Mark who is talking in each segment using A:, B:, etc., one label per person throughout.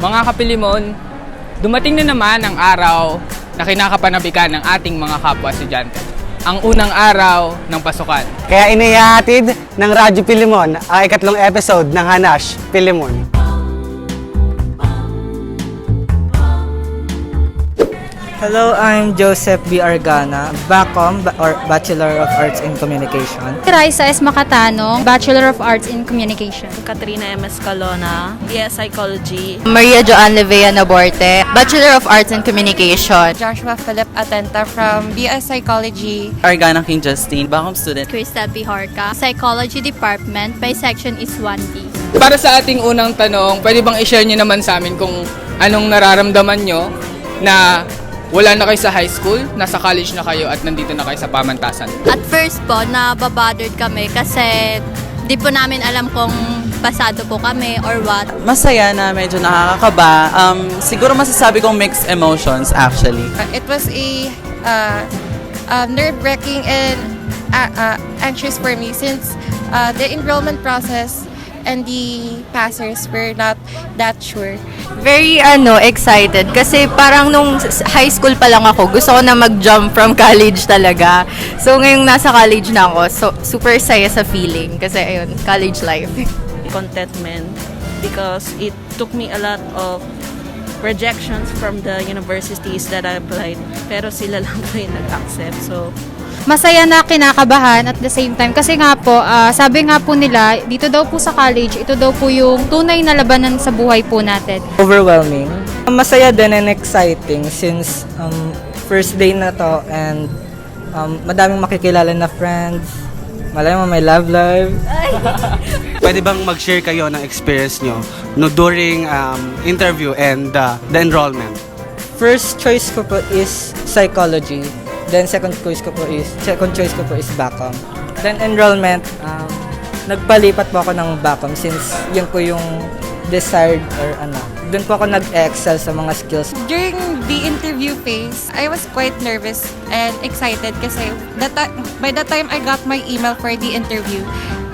A: Mga kapilimon, dumating na naman ang araw na kinakapanabikan ng ating mga kapwa estudyante. Ang unang araw ng pasukan.
B: Kaya inihahatid ng Radyo Pilimon ang ikatlong episode ng Hanash Pilimon.
C: Hello, I'm Joseph B. Argana, BACOM ba- or Bachelor of Arts in Communication.
D: Raisa S. Makatano, Bachelor of Arts in Communication.
E: Katrina M. Escalona, BS Psychology.
F: Maria Joan Levea Naborte, Bachelor of Arts in Communication.
G: Joshua Philip Atenta from BS Psychology.
H: Argana King Justine, Bacom student.
D: Crystal P. Horca, Psychology Department, by section is 1D.
A: Para sa ating unang tanong, pwede bang i-share nyo naman sa amin kung anong nararamdaman nyo na wala na kayo sa high school, nasa college na kayo at nandito na kayo sa pamantasan?
D: At first po, nababothered kami kasi di po namin alam kung pasado po kami or what.
H: Masaya na medyo nakakakaba. Um, siguro masasabi kong mixed emotions actually.
G: Uh, it was a uh, uh, nerve-wracking and uh, uh, anxious for me since uh, the enrollment process and the passers were not that sure.
F: Very ano, excited kasi parang nung high school pa lang ako, gusto ko na mag-jump from college talaga. So ngayong nasa college na ako, so super saya sa feeling kasi ayun, college life.
E: Contentment because it took me a lot of rejections from the universities that I applied. Pero sila lang po yung nag-accept. So,
D: Masaya na kinakabahan at the same time kasi nga po, ah, sabi nga po nila, dito daw po sa college, ito daw po yung tunay na labanan sa buhay po natin.
C: Overwhelming. Masaya din and exciting since um, first day na to and um, madaming makikilala na friends. Malay mo, may love life.
B: Pwede bang mag-share kayo ng experience nyo no, during um, interview and uh, the enrollment?
C: First choice ko po is psychology. Then second choice ko po is second choice ko po is BACOM. Then enrollment, um, nagpalipat po ako ng BACOM since yun po yung desired or ano. Doon po ako nag-excel sa mga skills.
G: During the interview phase, I was quite nervous and excited kasi the ti- by the time I got my email for the interview,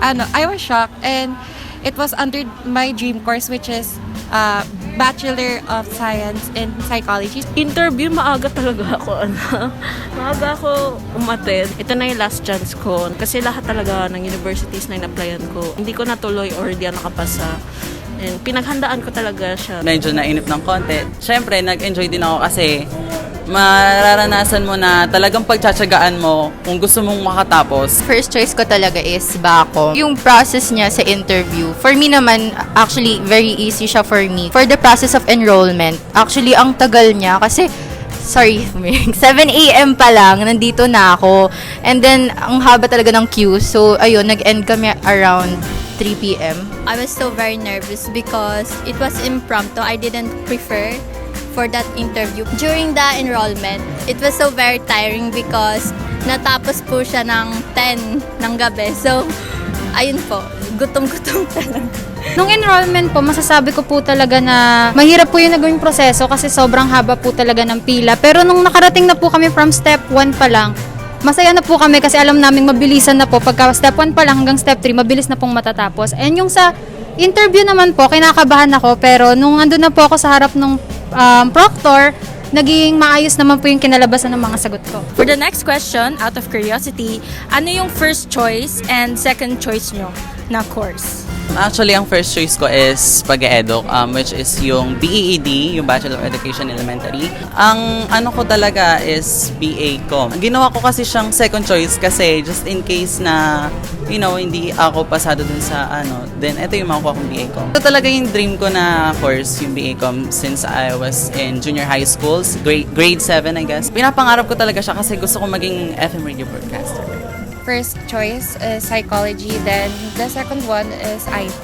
G: ano, I was shocked and it was under my dream course which is uh, Bachelor of Science in Psychology.
E: interview, maaga talaga ako, ano. maaga ako umattend. Ito na yung last chance ko. Kasi lahat talaga ng universities na in-applyan ko, hindi ko natuloy or di ako nakapasa. And pinaghandaan ko talaga siya.
H: Medyo nainip ng konti. Siyempre, nag-enjoy din ako kasi mararanasan mo na talagang pagtsatsagaan mo kung gusto mong makatapos.
F: First choice ko talaga is Bacom. Yung process niya sa interview, for me naman, actually, very easy siya for me. For the process of enrollment, actually, ang tagal niya kasi sorry, 7 a.m. pa lang, nandito na ako. And then, ang haba talaga ng queue. So, ayun, nag-end kami around 3 p.m.
D: I was so very nervous because it was impromptu. I didn't prefer for that interview. During the enrollment, it was so very tiring because natapos po siya ng 10 ng gabi. So, ayun po, gutom-gutom talaga. Nung enrollment po, masasabi ko po talaga na mahirap po yung nagawing proseso kasi sobrang haba po talaga ng pila. Pero nung nakarating na po kami from step 1 pa lang, masaya na po kami kasi alam naming mabilisan na po. Pagka step 1 pa lang hanggang step 3, mabilis na pong matatapos. And yung sa interview naman po, kinakabahan ako. Pero nung andun na po ako sa harap ng um, proctor, naging maayos naman po yung kinalabasan ng mga sagot ko.
I: For the next question, out of curiosity, ano yung first choice and second choice nyo na course?
H: Actually, ang first choice ko is pag-edoc, um, which is yung BEED, yung Bachelor of Education Elementary. Ang ano ko talaga is BA ko. Ginawa ko kasi siyang second choice kasi just in case na, you know, hindi ako pasado dun sa ano, then ito yung makukuha kong BA ko. Ito talaga yung dream ko na course, yung BA ko, since I was in junior high schools, grade, grade 7 I guess. Pinapangarap ko talaga siya kasi gusto ko maging FM radio broadcaster.
G: First choice is psychology, then the second one is IT.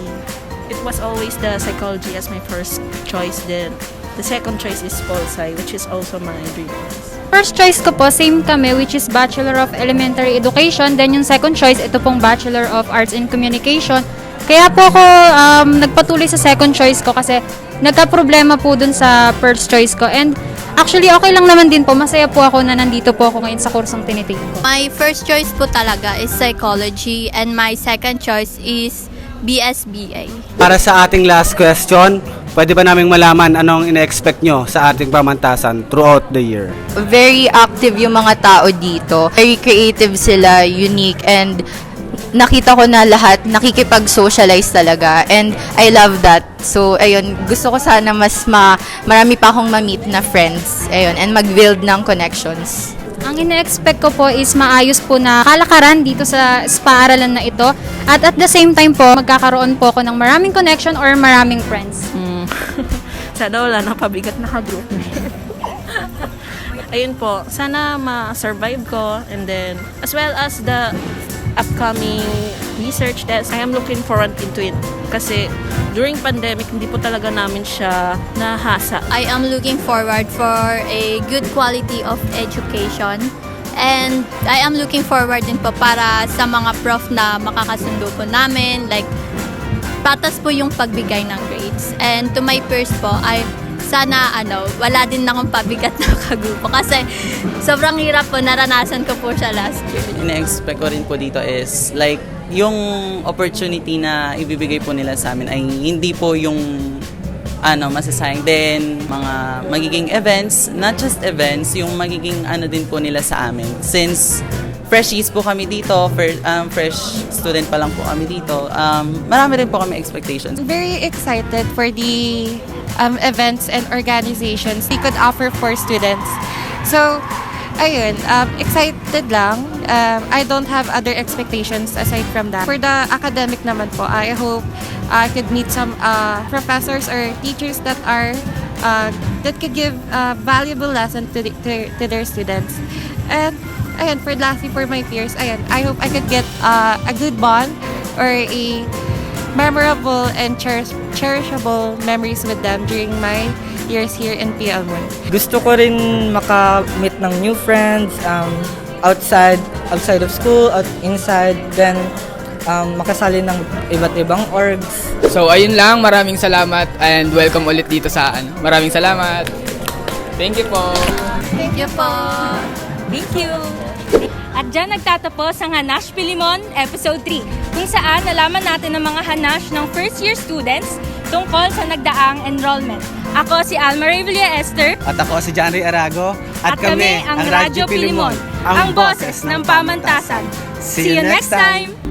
E: It was always the psychology as my first choice. Then, the second choice is Pol Sci, which is also my dream course.
D: First choice ko po, same kami, which is Bachelor of Elementary Education. Then yung second choice, ito pong Bachelor of Arts in Communication. Kaya po ako um, nagpatuloy sa second choice ko kasi nagka-problema po dun sa first choice ko. And actually, okay lang naman din po. Masaya po ako na nandito po ako ngayon sa kursong tinitig ko.
F: My first choice po talaga is psychology and my second choice is BSBA.
B: Para sa ating last question, pwede ba naming malaman anong ina-expect nyo sa ating pamantasan throughout the year?
F: Very active yung mga tao dito. Very creative sila, unique, and nakita ko na lahat nakikipag-socialize talaga. And I love that. So, ayun, gusto ko sana mas ma marami pa akong ma-meet na friends. Ayun, and mag-build ng connections.
J: Ang ine-expect ko po is maayos po na kalakaran dito sa spa-aralan na ito. At at the same time po, magkakaroon po ako ng maraming connection or maraming friends.
E: Mm. sana wala nang pabigat na ka-group Ayun po, sana ma-survive ko and then as well as the upcoming research test, I am looking forward into it. Kasi during pandemic, hindi po talaga namin siya nahasa.
D: I am looking forward for a good quality of education. And I am looking forward din po para sa mga prof na makakasundo po namin. Like, patas po yung pagbigay ng grades. And to my peers po, I sana ano, wala din akong pabigat na kagrupo. Kasi sobrang hirap po, naranasan ko po siya last year.
H: ina-expect ko rin po dito is like yung opportunity na ibibigay po nila sa amin ay hindi po yung ano, masasayang din, mga magiging events, not just events, yung magiging ano din po nila sa amin. Since freshies po kami dito, fir- um, fresh student pa lang po kami dito, um, marami rin po kami expectations.
G: very excited for the um, events and organizations we could offer for students. So, ayun, um, excited lang. Um, I don't have other expectations aside from that. For the academic naman po, I hope I could meet some uh, professors or teachers that are uh, that could give uh, valuable lesson to, the, to, to their students. And ayun, for lastly, for my peers, ayun, I hope I could get uh, a good bond or a memorable and cherish- cherishable memories with them during my years here in PL1.
C: Gusto ko rin makamit ng new friends um, outside outside of school, out inside, then um, makasali ng iba't ibang orgs.
A: So ayun lang, maraming salamat and welcome ulit dito sa ano. Maraming salamat. Thank you po.
D: Thank you po.
I: Thank you! At dyan nagtatapos ang Hanash Pilimon Episode 3, kung saan nalaman natin ang mga hanash ng first year students tungkol sa nagdaang enrollment. Ako si Alma Revilla Esther
B: At ako si John Ray Arago
I: at, kami ang Radyo Pilimon, ang boses ng pamantasan. See you next time!